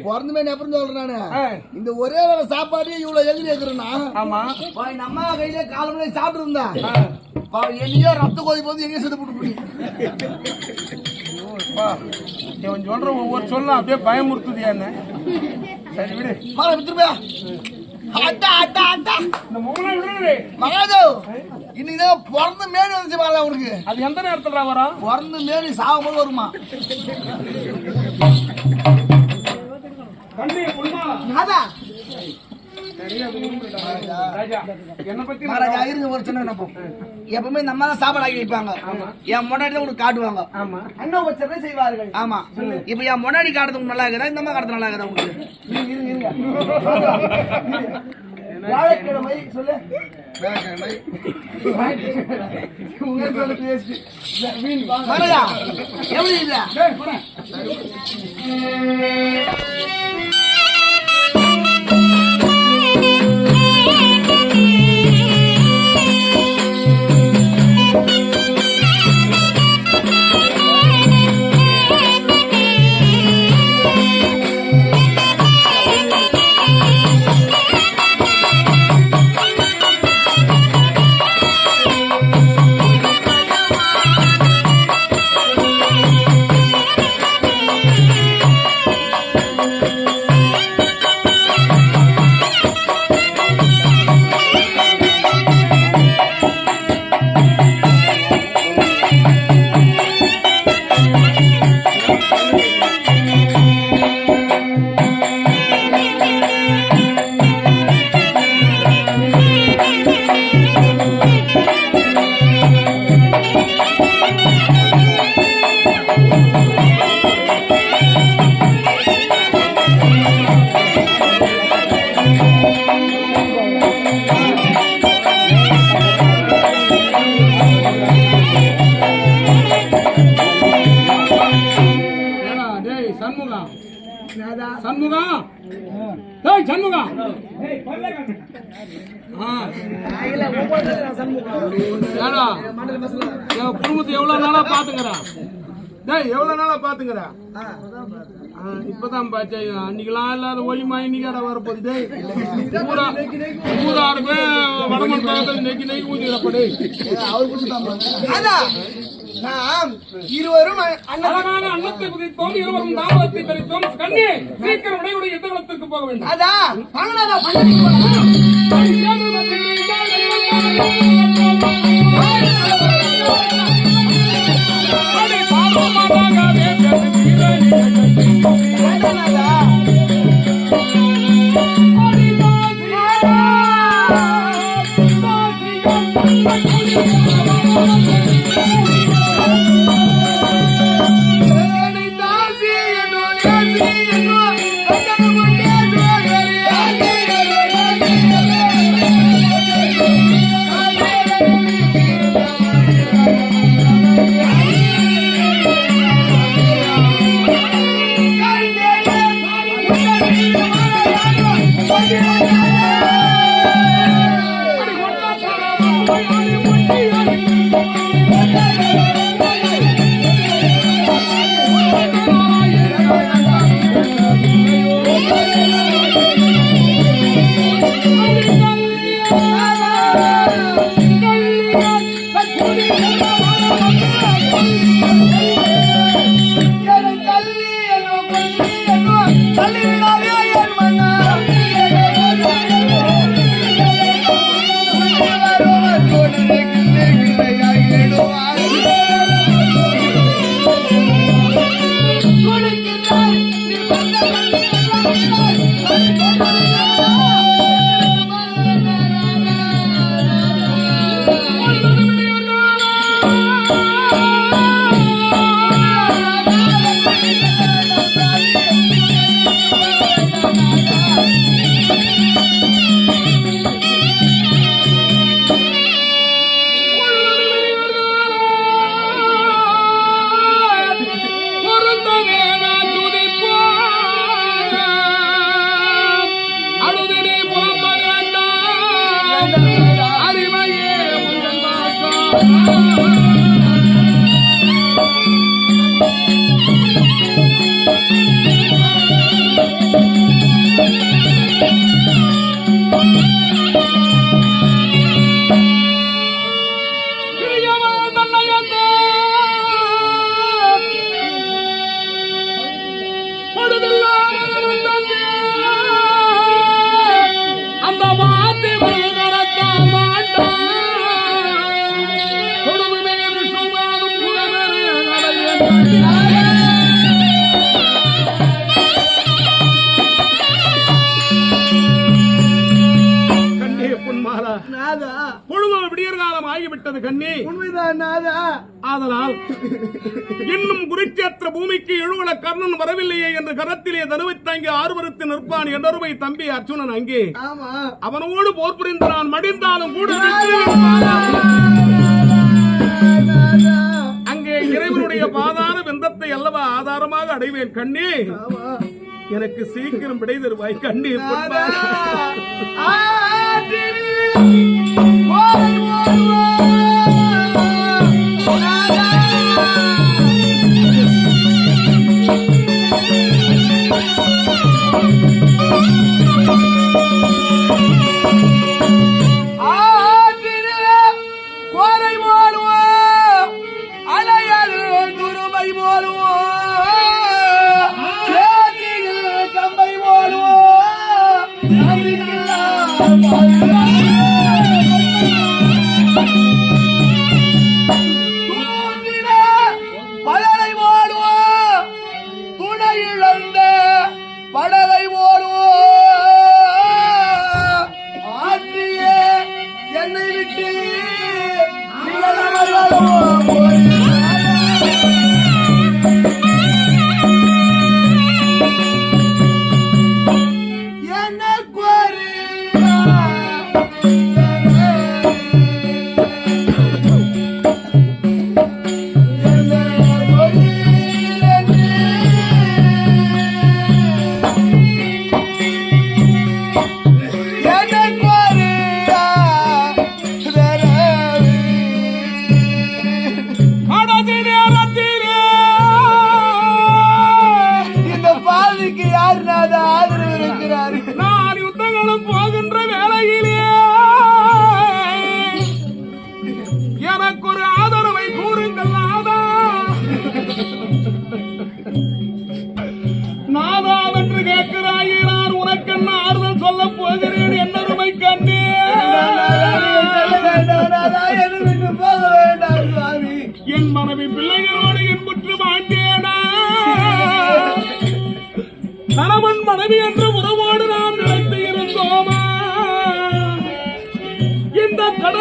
இருக்குது பிறந்தமே எப்படி சொல்றேன் இந்த ஒரே வேளை சாப்பாடு இவ்வளவு எதிரி இருக்கிறேன்னா ஆமா. அம்மா கையில கால் மணி சாப்பிட்டு இருந்தா என்னையோ ரத்த கோதி போது எங்கேயும் செத்து போட்டு இவன் சொல்ற ஒவ்வொரு சொல்லும் அப்படியே பயமுறுத்துது என்ன? சரி விடு. பாரு விட்டுருப்பா அட்டா அட்டா அட்டா. இந்த முகலாம் விடுறது மகாராஜா இன்னைக்கு தான் பிறந்த மேனி வந்துச்சு பாருங்க உனக்கு. அது எந்த நேரத்துல வரும்? பிறந்த மேனி சாகும் போது வருமா? என்ன பத்தி நான் மகாராஜா இருங்க ஒரு சின்ன விண்ணப்பம் எப்பவுமே நம்ம தான் சாப்பாடு ஆக்கி வைப்பாங்க. என் முன்னாடி தான் உனக்கு காட்டுவாங்க. ஆமா. அண்ணா உச்சத்தை செய்வார்கள். ஆமா. இப்ப என் முன்னாடி காட்டுறது நல்லா இருக்குதா? இந்த காட்டுறது நல்லா இருக்குதா உங்களுக்கு? வியாழக்கிழமை சொல்லு. வியாழக்கிழமை மகாராஜா எப்படி இப்பதான் பாச்சா அன்னைக்கெல்லாம் இல்லாத ஒளிமா இன்னைக்கு வரப்போகுது டேய் ஊரா ஊராருமே வடமன் பக்கத்தில் நெக்கி நெக்கி நாம் இருவரும் அழகான அன்னத்தை குதித்தோம் இருவரும் தாமதத்தை தரித்தோம் கண்ணே சீக்கிரம் விடையுடைய யுத்தகலத்திற்கு போக வேண்டும் பண்ணி என்று கரத்திலே தனுவை தாங்கி ஆர்வரத்து நிற்பான் என்றொருமை தம்பி அர்ஜுனன் அங்கே அவனோடு போர் புரிந்து நான் மடிந்தாலும் கூட அங்கே இறைவனுடைய பாதார விந்தத்தை அல்லவா ஆதாரமாக அடைவேன் கண்ணே எனக்கு சீக்கிரம் விடை தருவாய் கண்ணே Oh.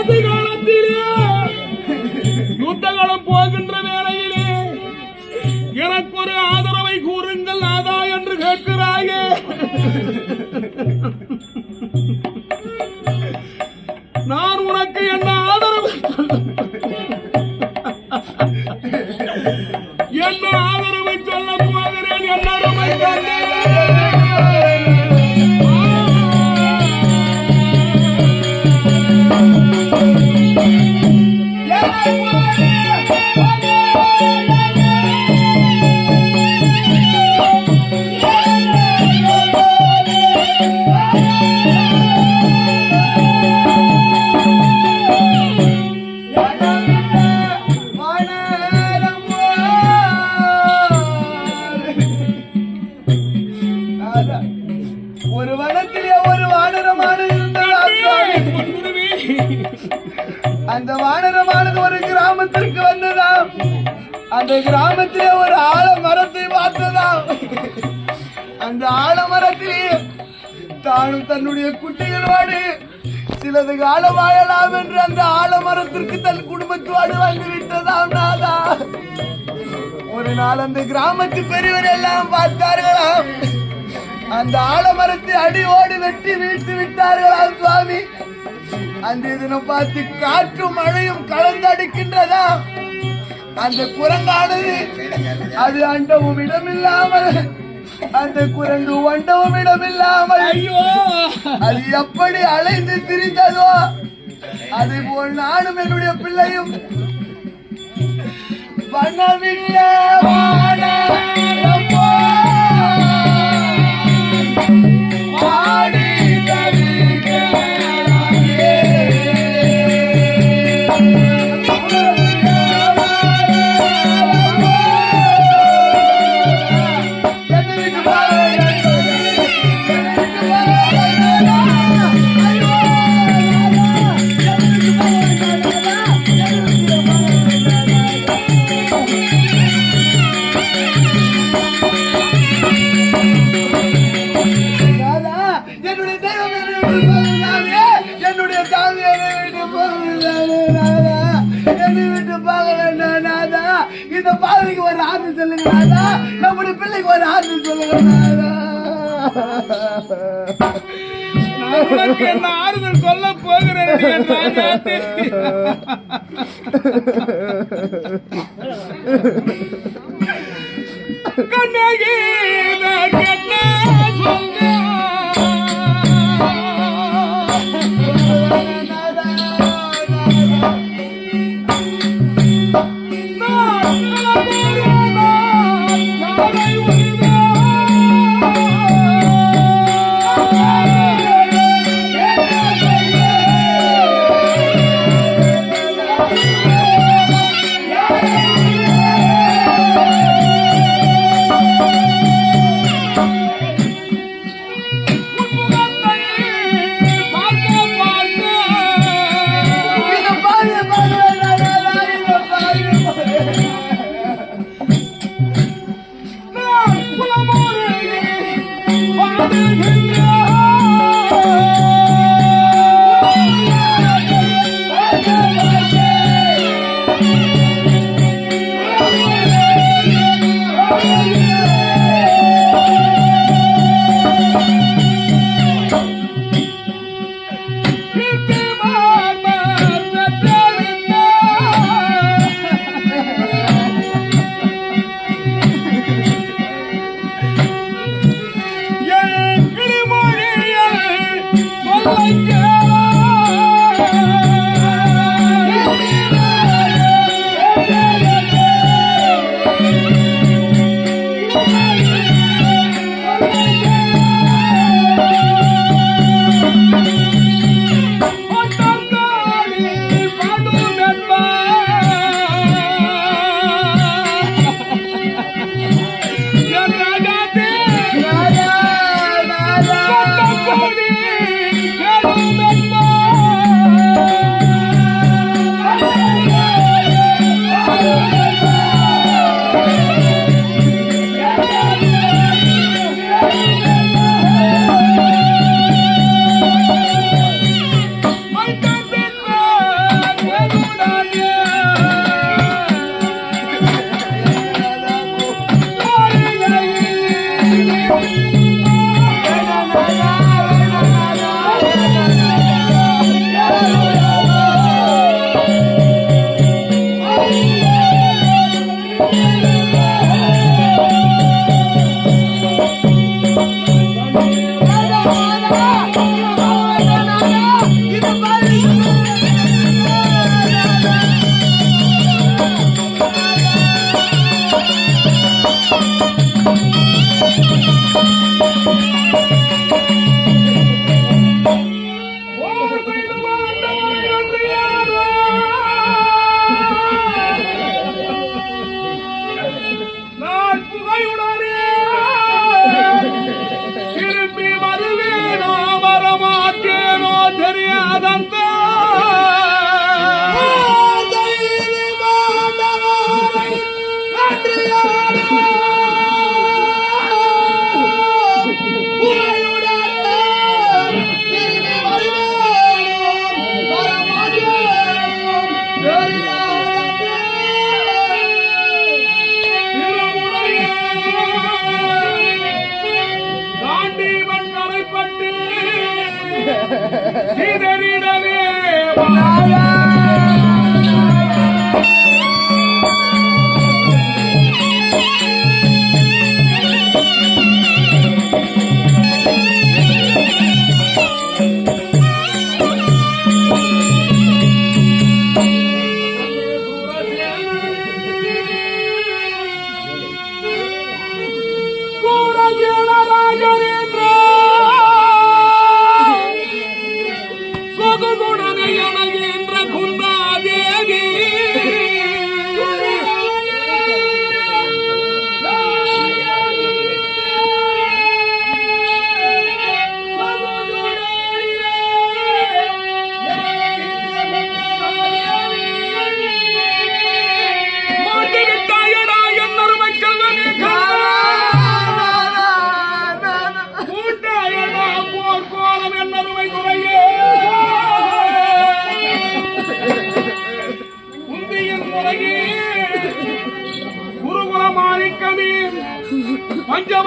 கடைசி காலத்திலே யுத்தகாலம் போகின்ற வேளையிலே எனக்கு ஒரு ஆதரவை கூறுங்கள் நாதா என்று கேட்கிறாயே. நான் உனக்கு என்ன ஆதரவு? ஒரு வனத்திலே ஒரு வானரமாடு அந்த வானரமானது ஒரு கிராமத்திற்கு வந்ததாம். அந்த கிராமத்திலே ஒரு ஆலமரத்தை பார்த்ததாம். அந்த ஆலமரத்திலே தானும் தன்னுடைய குட்டிகளோடு சிலது காலம் வாழலாம் என்று அந்த ஆலமரத்திற்கு தன் குடும்பத்தோடு வந்து விட்டதாம் நாதா. ஒரு நாள் அந்த கிராமத்து பெரியவர் எல்லாம் பார்த்தார்களாம். அந்த ஆலமரத்தை அடியோடு வெட்டி வீழ்த்தி விட்டார்களாம் சுவாமி? அந்த தினம் பார்த்து காற்றும் மழையும் கலந்து அடிக்கின்றதா அந்த குரங்கானது அது அண்டவும் இடமில்லாமல் அந்த குரங்கு வண்டவும் இடமில்லாமல் ஐயோ! அது எப்படி அலைந்து திரிந்ததோ அதே போல் நானும் என்னுடைய பிள்ளையும் வண்ணமில்ல. இந்த பாதைக்கு ஒரு ஆறுதல் சொல்லுங்க ராஜா நம்முடைய பிள்ளைக்கு ஒரு ஆறுதல் சொல்லுங்க ராஜா நான் என்ன ஆறுதல் சொல்ல போகிறேன் என் கண்ணகி ராஜா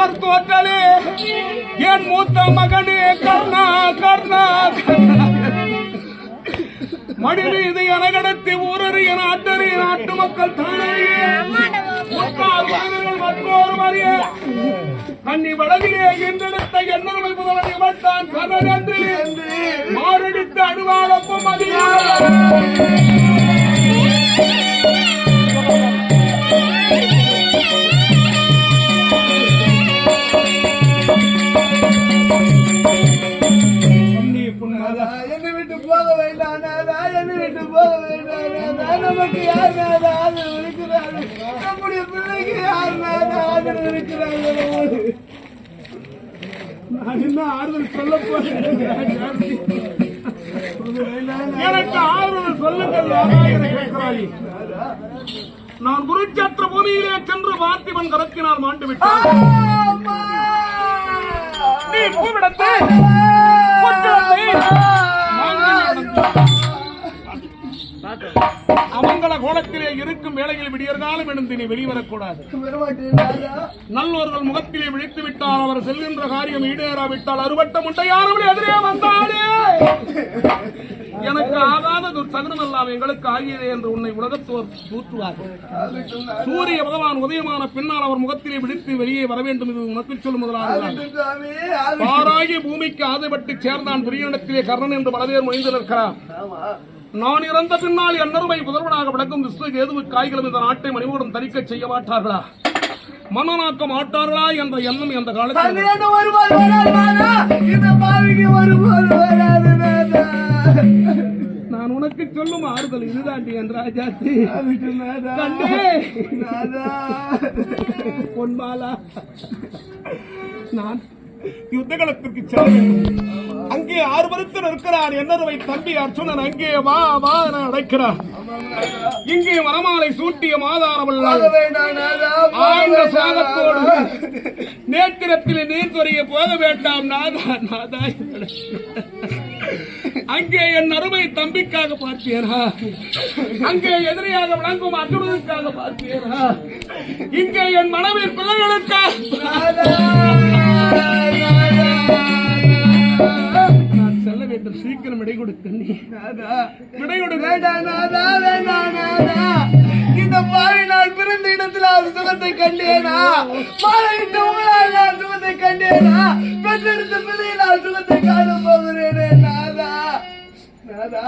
அவர் தோற்றலே. என் மூத்த மகனே கர்ணா கர்ணா கர்ணா. மடி மீது ஊரறிய கடத்தி நாட்டு மக்கள் தானறிய முக்கால் மனிதர்கள் மற்றொரு கண்ணி வடகிலே என்றெடுத்த எண்ணமை முதலனை வட்டான் கனகன்று மாரடித்து அணுவாளப்பும் அதிகாரம் யார் நாதா ஆதரவு இருக்கிறாரு நம்முடைய பிள்ளைக்கு யார் நாதா ஆதரவு இருக்கிறாரு நான் என்ன ஆறுதல் சொல்ல போறேன்? எனக்கு ஆறுதல் சொல்லுங்கள் யாரா என கேட்கிறாய். நான் குருச்சேத்திர பூமியிலே சென்று பார்த்திபன் கரத்தினால் மாண்டு விட்டான்! நீ பூவிடத்தை அமங்கல கோலத்திலே இருக்கும் வேலையில் விடியற்காலம் எழுந்து நீ வெளிவரக்கூடாது. நல்லவர்கள் முகத்திலே விழித்து விட்டால் அவர் செல்கின்ற காரியம் ஈடேறாவிட்டால் அறுபட்ட முட்டையானவள் எதிரே வந்தாலே. எனக்கு ஆகாத துர்சகனம் எல்லாம் எங்களுக்கு ஆகியதே என்று உன்னை உலகத்தோர் தூற்றுவார்கள் சூரிய பகவான் உதயமான பின்னால் அவர் முகத்திலே விழித்து வெளியே வர வேண்டும் இது உனக்கு சொல்லும் முதலாக பாராகி பூமிக்கு ஆதைப்பட்டு சேர்ந்தான் துரியனிடத்திலே கர்ணன் என்று பல பேர் நிற்கிறார். நான் இறந்த பின்னால் என்னருமை புதல்வனாக விளக்கும் விஷ்ணு கேதுவு காய்களும் இந்த நாட்டை மணிமூடம் தரிக்க செய்ய மாட்டார்களா? மனநாக்க மாட்டார்களா என்ற எண்ணம் அந்த காலத்தில். நான் உனக்கு சொல்லும் ஆறுதல் இதுதாண்டி என் ராஜாத்தி. பொன்பாலா நான் யுத்த களத்திற்கு செல்ல வேண்டும். அங்கே ஆறு மருத்துவர் இருக்கிறார் என்னருவை தம்பி அர்ச்சுனன் அங்கே வா வா என அழைக்கிறார். இங்கே வரமாலை சூட்டிய. போக ஆழ்ந்த. நேத்திரத்தில் நீர் சொரிய போக வேண்டாம் நாதா நாதா அங்கே என் அருமை தம்பிக்காக பார்த்தீரா அங்கே எதிரியாக விளங்கும் அர்ஜுனனுக்காக பார்த்தீரா இங்கே என் மனைவி பிள்ளைகளுக்காக. நான் செல்ல வேண்டும். சீக்கிரம் விடை கொடுக்க நீ நாதா. விடை கொடுக்க நாதா, இந்த பாவி நான் பிறந்த இடத்துல அவர் சுகத்தை கண்டேனா? மாலையிட்ட உங்களால் நான் சுகத்தை கண்டேனா? பெற்றெடுத்த பிள்ளையை நான் சுகத்தை காண போகிறேனே. நாதா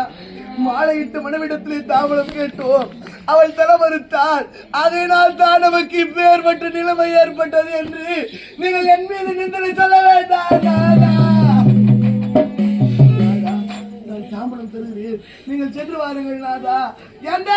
மாலையிட்டு மனவிடத்திலே தாமலம் கேட்டோம். அவள் தர மறுத்தாள் அதனால் தான் நமக்கு இப்பேற்பட்ட நிலைமை ஏற்பட்டது என்று நீங்கள் என் மீது நிந்தனை சொல்ல வேண்டாம் நான் தாம்பரம் தருகிறேன். நீங்கள் சென்று வாருங்கள் நாதா எந்த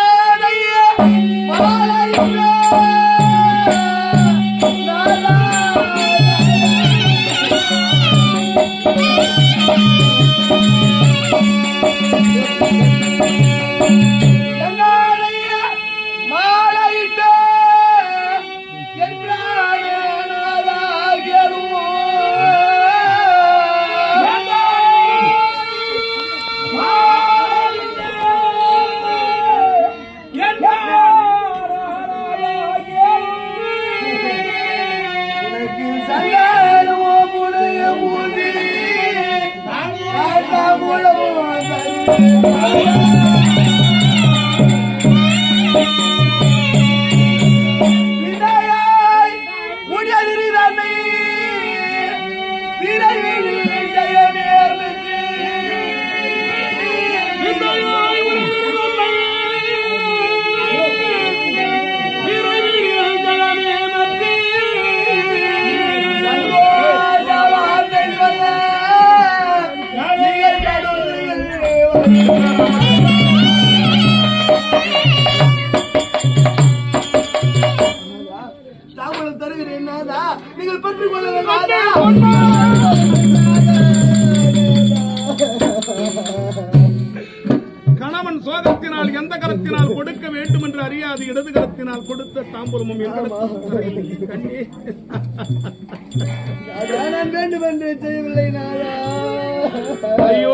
நான் வேண்டும் என்று செய்யவில்லை நாயா. ஐயோ.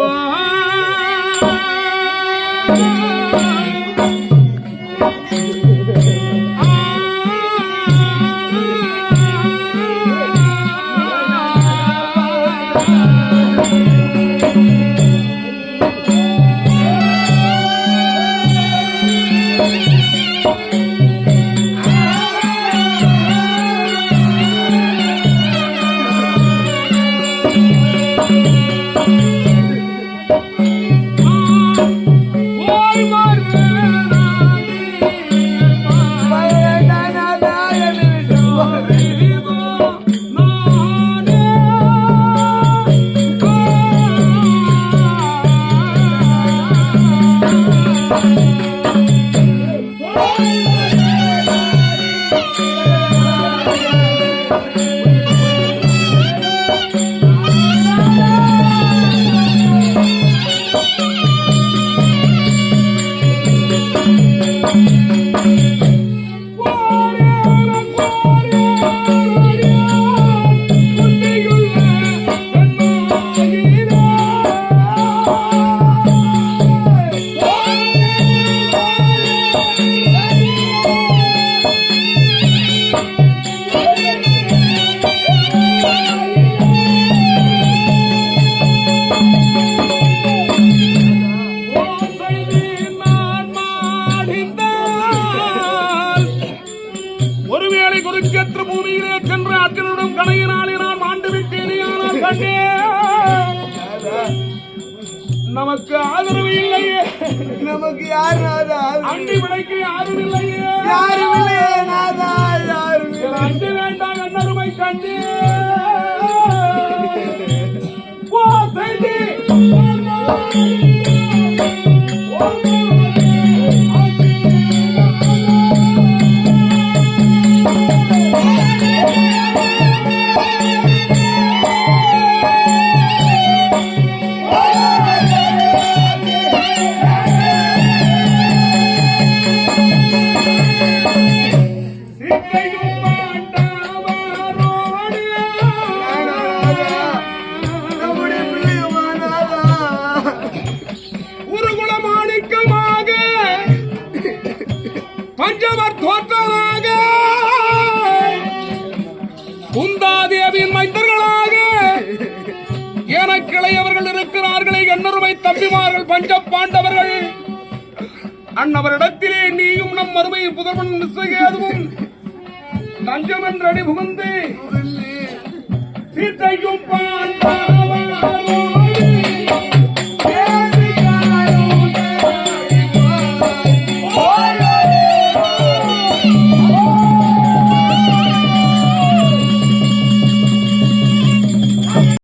நமக்கு ஆதரவு இல்லையே. நமக்கு யார் நாதா அண்டி விலைக்கு யாரும் இல்லையே. யாரும் இல்லையே. அன்னவரிடத்திலே நீயும் நம் மறுமை புதர்வன் நிச்சயேதுவும் தஞ்சம் என்று அடி புகுந்து சீத்தையும் பாண்டா